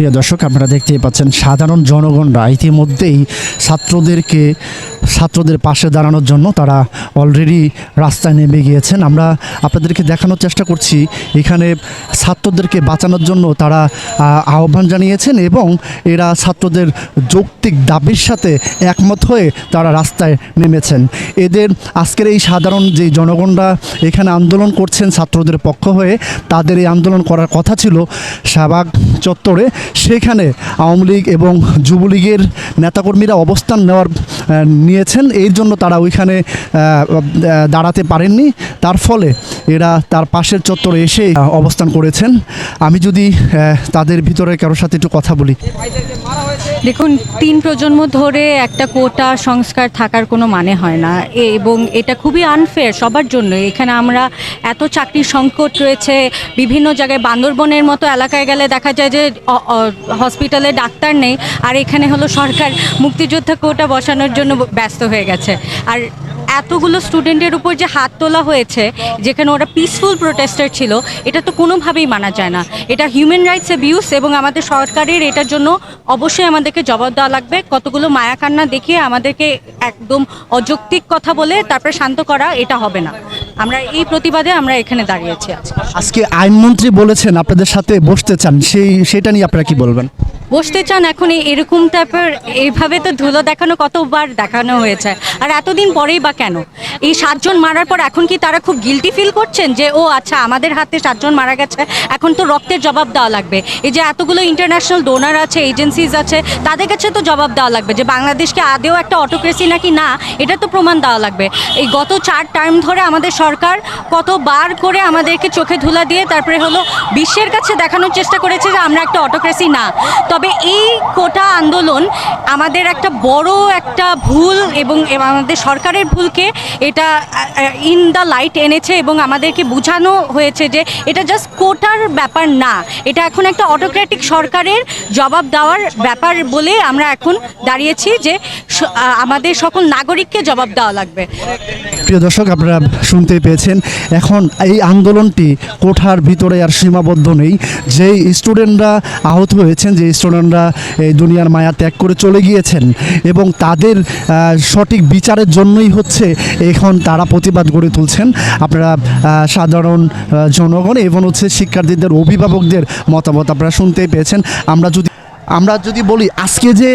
প্রিয় দর্শক, আপনারা দেখতেই পাচ্ছেন সাধারণ জনগণরা ইতিমধ্যেই ছাত্রদেরকে, ছাত্রদের পাশে দাঁড়ানোর জন্য তারা অলরেডি রাস্তায় নেমে গিয়েছেন। আমরা আপনাদেরকে দেখানোর চেষ্টা করছি, এখানে ছাত্রদেরকে বাঁচানোর জন্য তারা আহ্বান জানিয়েছেন এবং এরা ছাত্রদের যৌক্তিক দাবির সাথে একমত হয়ে তারা রাস্তায় নেমেছেন। এদের আজকের এই সাধারণ যে জনগণরা এখানে আন্দোলন করছেন ছাত্রদের পক্ষ হয়ে, তাদের এই আন্দোলন করার কথা ছিল শাহবাগ চত্বরে। সেখানে আওয়ামী লীগ এবং যুবলীগের নেতাকর্মীরা অবস্থান নেওয়ার নিয়েছেন। এই জন্য তারা ওইখানে দাঁড়াতে পারেননি। তার ফলে এরা তার পাশের চত্বরে এসে অবস্থান করেছেন। আমি যদি তাদের ভিতরে কারোর সাথে একটু কথা বলি। দেখুন, তিন প্রজন্ম ধরে একটা কোটা সংস্কার থাকার কোনো মানে হয় না। এবং এটা খুবই আনফেয়ার সবার জন্য। এখানে আমরা এত চাকরির সংকট রয়েছে। বিভিন্ন জায়গায় বান্দরবনের মতো এলাকায় গেলে দেখা যায় যে হসপিটালে ডাক্তার নেই, আর এখানে হলো সরকার মুক্তিযোদ্ধা কোটা বসানোর জন্য ব্যস্ত হয়ে গেছে। আর এতগুলো স্টুডেন্টের উপর যে হাত তোলা হয়েছে, যেখানে ওরা পিসফুল প্রোটেস্টার ছিল, এটা তো কোনোভাবেই মানা যায় না। এটা হিউম্যান রাইটস অ্যাবিউস এবং আমাদের সরকারের এটার জন্য অবশ্যই আমাদেরকে জবাব দেওয়া লাগবে। কতগুলো মায়াকান্না দেখিয়ে আমাদেরকে একদম অযৌক্তিক কথা বলে তারপরে শান্ত করা, এটা হবে না। আমরা এই প্রতিবাদে আমরা এখানে দাঁড়িয়েছি আজকে। আইনমন্ত্রী বলেছেন আপনাদের সাথে বসতে চান, সেই, সেটা নিয়ে আপনারা কি বলবেন? বসতে চান, এখন এরকম টাইপের এইভাবে তো ধুলো দেখানো, কতবার দেখানো হয়েছে। আর এতদিন পরেই বা কেন? এই সাতজন মারার পর এখন কি তারা খুব গিলটি ফিল করছেন যে, ও আচ্ছা আমাদের হাতে সাতজন মারা গেছে, এখন তো রক্তের জবাব দেওয়া লাগবে। এই যে এতগুলো ইন্টারন্যাশনাল ডোনার আছে এজেন্সিজ আছে, তাদের কাছে তো জবাব দেওয়া লাগবে যে, বাংলাদেশকে আদেও একটা অটোক্রেসি নাকি না? এটা তো প্রমাণ দেওয়া লাগবে। এই গত চার টার্ম ধরে আমাদের সরকার কতবার করে আমাদেরকে চোখে ধুলা দিয়ে তারপরে হলো, বিশ্বের কাছে দেখানোর চেষ্টা করেছে যে, আমরা একটা অটোক্রেসি না। তবে এই কোটা আন্দোলন আমাদের একটা বড় একটা ভুল এবং আমাদের সরকারের ভুলকে এটা ইন দ্য লাইট এনেছে এবং আমাদেরকে বোঝানো হয়েছে যে এটা জাস্ট কোটার ব্যাপার না। এটা এখন একটা অটোক্রেটিক সরকারের জবাব দেওয়ার ব্যাপার বলে আমরা এখন দাঁড়িয়েছি যে আমাদের সকল নাগরিককে জবাব দেওয়া লাগবে। প্রিয় দর্শক, আপনারা শুনতে পেয়েছেন, এখন এই আন্দোলনটি কোঠার ভিতরে আর সীমাবদ্ধ নেই। যেই স্টুডেন্টরা আহত হয়েছেন যে স্টুডেন্টরা এই দুনিয়ার মায়া ত্যাগ করে চলে গিয়েছেন এবং তাদের সঠিক বিচারের জন্যই হচ্ছে এখন তারা প্রতিবাদ গড়ে তুলছেন। আপনারা সাধারণ জনগণ এবং হচ্ছে শিক্ষার্থীদের, অভিভাবকদের মতামত আপনারা শুনতেই পেয়েছেন। আমরা যদি আমরা যদি বলি, আজকে যে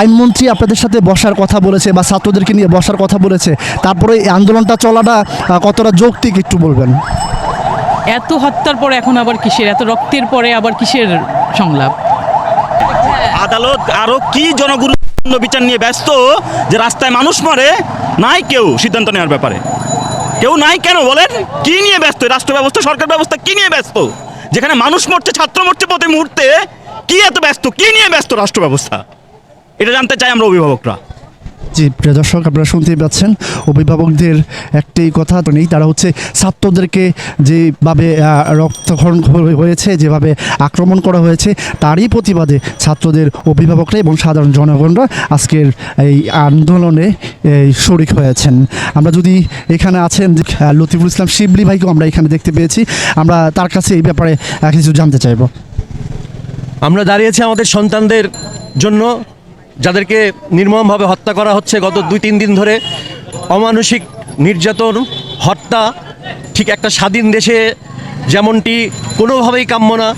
আইনমন্ত্রী আপনাদের সাথে বসার কথা বলেছে বা ছাত্রদেরকে নিয়ে বসার কথা বলেছে তারপরে এই আন্দোলনটা চলাটা কতটা যৌক্তিক একটু বলবেন? এত হত্যার পরে এখন আবার কিসের? এত রক্তের পরে আবার কিসের সংলাপ? আদালত আরও কি জনগুরুত্বপূর্ণ বিচার নিয়ে ব্যস্ত যে রাস্তায় মানুষ মরে নাই কেউ সিদ্ধান্ত নেওয়ার ব্যাপারে। কেউ নাই কেন বলেন? কি নিয়ে ব্যস্ত? রাষ্ট্র ব্যবস্থা সরকার ব্যবস্থা কি নিয়ে ব্যস্ত? যেখানে মানুষ মরছে ছাত্র মরছে প্রতি মুহূর্তে কি এত ব্যস্ত? কি নিয়ে ব্যস্ত রাষ্ট্র ব্যবস্থা? এটা জানতে চাই আমরা অভিভাবকরা। জি, প্রিয় দর্শক, আপনারা শুনতেই পাচ্ছেন, অভিভাবকদের একটি কথা তো নেই, তারা হচ্ছে ছাত্রদেরকে যেভাবে রক্তক্ষরণ হয়েছে, যেভাবে আক্রমণ করা হয়েছে, তারই প্রতিবাদে ছাত্রদের অভিভাবকরা এবং সাধারণ জনগণরা আজকের এই আন্দোলনে শরিক হয়েছেন। আমরা যদি এখানে আছেন লতিফুল ইসলাম শিবলি ভাইকেও আমরা এখানে দেখতে পেয়েছি। আমরা তার কাছে এই ব্যাপারে কিছু জানতে চাইব। আমরা দাঁড়িয়েছি আমাদের সন্তানদের জন্য, যাদেরকে নির্মমভাবে হত্যা করা হচ্ছে গত দুই তিন দিন ধরে। অমানসিক নির্যাতন, হত্যা, ঠিক একটা স্বাধীন দেশে যেমনটি কোনোভাবেই কাম্য না।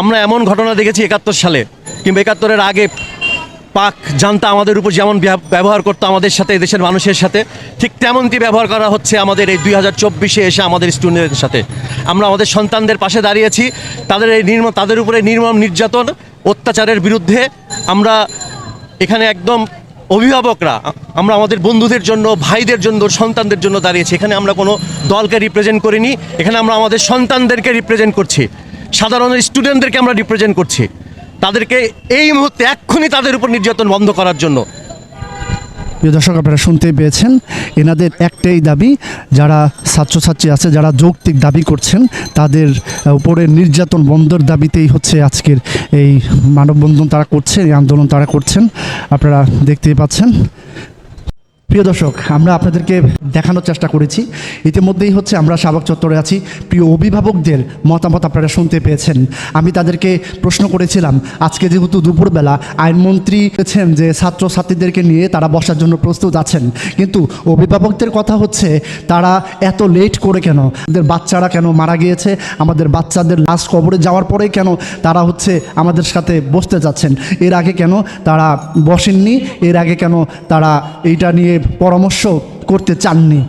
আমরা এমন ঘটনা দেখেছি একাত্তর সালে, কিংবা একাত্তরের আগে পাক জানতা আমাদের উপর যেমন ব্যবহার করতো আমাদের সাথে দেশের মানুষের সাথে, ঠিক তেমনটি ব্যবহার করা হচ্ছে আমাদের এই দুই হাজার চব্বিশে এসে আমাদের স্টুডেন্টের সাথে। আমরা আমাদের সন্তানদের পাশে দাঁড়িয়েছি, তাদের এই নির্ম, তাদের উপরে নির্মম নির্যাতন, অত্যাচারের বিরুদ্ধে আমরা এখানে একদম অভিভাবকরা, আমরা আমাদের বন্ধুদের জন্য, ভাইদের জন্য, সন্তানদের জন্য দাঁড়িয়েছি। এখানে আমরা কোনো দলকে রিপ্রেজেন্ট করিনি, এখানে আমরা আমাদের সন্তানদেরকে রিপ্রেজেন্ট করছি। সাধারণ স্টুডেন্টদেরকে আমরা রিপ্রেজেন্ট করছি। তাদেরকে এই মুহূর্তে এক্ষুনি তাদের উপর নির্যাতন বন্ধ করার জন্য। প্রিয় দর্শক, আপনারা শুনতে পেয়েছেন, এনাদের একটাই দাবি, যারা ছাত্রছাত্রী আছে, যারা যৌক্তিক দাবি করছেন, তাদের উপরে নির্যাতন বন্ধের দাবিতেই হচ্ছে আজকের এই মানববন্ধন তারা করছে এই আন্দোলন তারা করছেন। আপনারা দেখতেই পাচ্ছেন প্রিয় দর্শক, আমরা আপনাদেরকে দেখানোর চেষ্টা করেছি। ইতিমধ্যেই হচ্ছে আমরা শাহবাগ চত্বরে আছি। প্রিয় অভিভাবকদের মতামত আপনারা শুনতে পেয়েছেন। আমি তাদেরকে প্রশ্ন করেছিলাম, আজকে যেহেতু দুপুরবেলা, আইনমন্ত্রী বলেছেন যে ছাত্রছাত্রীদেরকে নিয়ে তারা বসার জন্য প্রস্তুত আছেন। কিন্তু অভিভাবকদের কথা হচ্ছে, তারা এত লেট করে কেন? আমাদের বাচ্চারা কেন মারা গিয়েছে? আমাদের বাচ্চাদের লাশ কবরে যাওয়ার পরে কেন তারা হচ্ছে আমাদের সাথে বসতে যাচ্ছেন? এর আগে কেন তারা বসেননি? এর আগে কেন তারা এইটা নিয়ে পরামর্শ করতে চাননি।